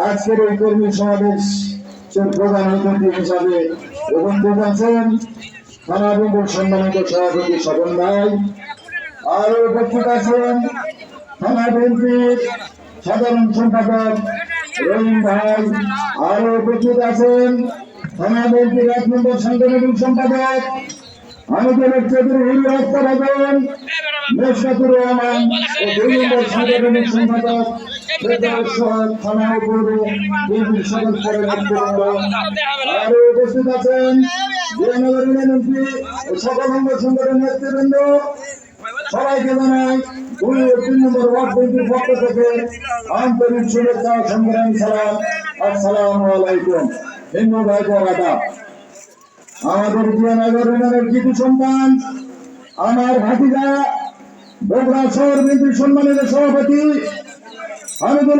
আজকের এই কর্মী সমাবেশ প্রধান অতিথি হিসাবে উপস্থিত আছেন থানাবন্ধুর সম্মানিত সভাপতি ভাই। আরও উপস্থিত আছেন সাধারণ সম্পাদক রহিম ভাই। আরও উপস্থিত আছেন থানা বিএনপির এক নম্বর সাংগঠনিক সম্পাদক আমাদের চৌধুরী হিরু হত্যা ভবন মেশকাতুর রহমান ও দুই নম্বর সাংগঠনিক সম্পাদক থানা উপর বিএনপির সদস্যের আরও উপস্থিত আছেন জয়নগর ইউনিয়ন ও সকল অঙ্গ সংগঠনের নেতৃবৃন্দ। সবাইকে জানাই দুই ও তিন নম্বর ওয়ার্ড পক্ষ থেকে আন্তরিক শুভেচ্ছা সংগ্রামী, সালাম। আসসালামু ভাই বোনেরা আমাদের জিয়ানগর ইউনিয়নের কিছু সন্তান আমার ভাতিজা বগুড়া শহর বিএনপির সম্মানিত সভাপতি হামিদুল